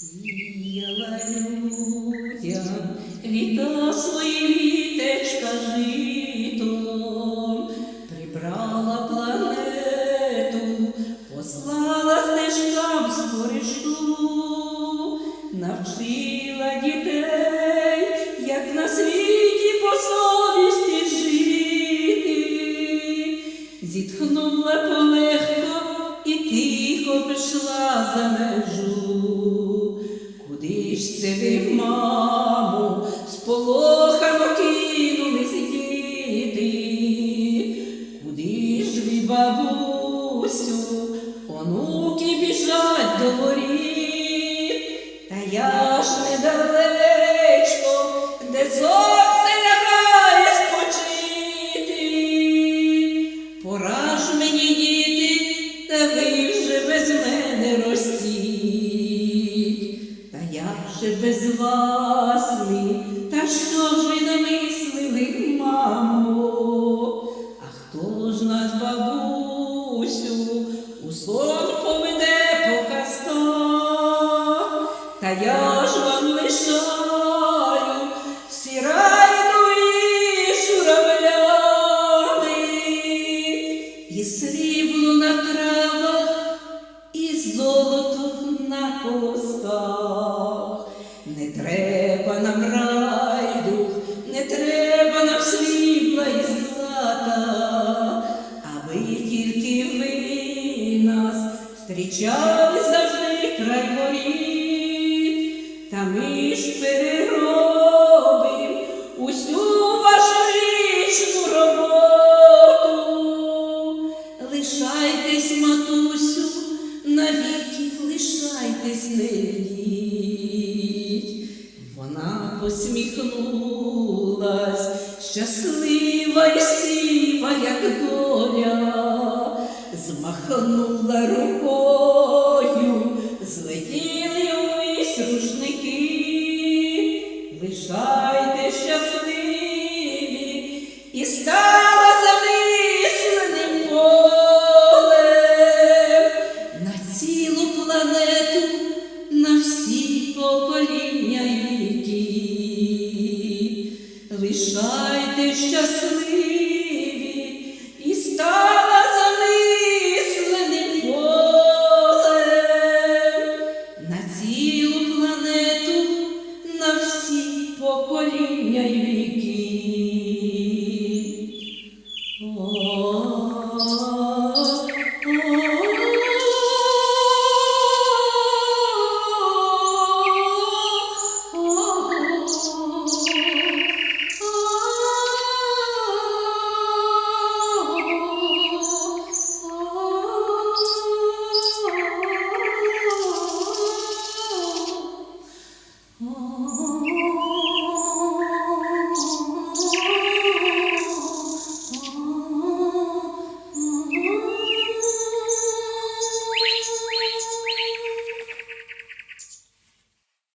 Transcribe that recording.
Сіяла людям літа свої вітечка житом, прибрала планету, послала стежкам споришу, навчила дітей, як на світі по совісті жити, зітхнула полегко і тихо пішла за межу. Куди ж це ви, мамо, сполохано кинулись діти? Куди ж ви, бабусю, онуки біжать до воріт? Та я ж недалечко, Та без вас ми, та що ж ви намислили, мамо? А хто ж нас, бабусю, у сон поведе по казках? Та я ж вам лишаю зустрічали завжди край воріт, та ми ж переробим усю вашу річну роботу. Лишайтесь, матусю, навіки лишайтесь, йдіть. Вона посміхнулась, щаслива і сіва, як доля, змахнула рукою, рушники, лишайте щасливі. І стала замисленим полем на цілу планету, на всі покоління віки. Лишайте щасливі